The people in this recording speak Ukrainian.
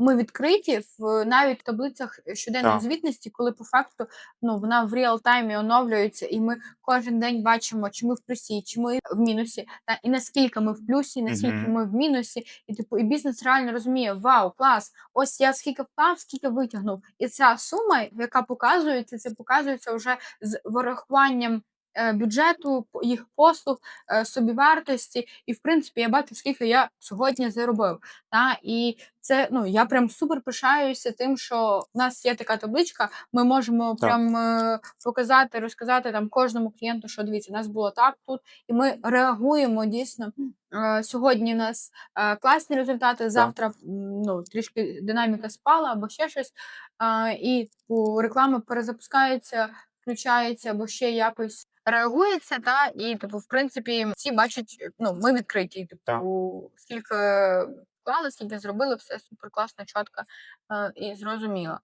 ми відкриті в навіть в таблицях щоденної Так. звітності, коли по факту ну, вона в реал-таймі оновлюється, і ми кожен день бачимо, чи ми в плюсі, чи ми в мінусі, та і наскільки ми в плюсі, наскільки Мгм. ми в мінусі, і типу, і бізнес реально розуміє: вау, клас! Ось я скільки вклав, скільки витягнув. І ця сума, яка показується, це показується вже з вирахуванням. Е, Бюджету, їх послуг, е, собівартості, і в принципі я бачу, скільки я сьогодні заробив. Та і це ну я прям супер пишаюся тим, що в нас є така табличка. Ми можемо Так. прям е, показати, розказати там кожному клієнту, що дивіться, у нас було так тут, і ми реагуємо дійсно. Сьогодні у нас класні результати, завтра ну трішки динаміка спала або ще щось. І типу, реклама перезапускається, включається або ще якось реагується. Та і типу, в принципі, всі бачать, ну ми відкриті. Типу, скільки вклали, скільки зробили, все супер класно, чітко е, і зрозуміло.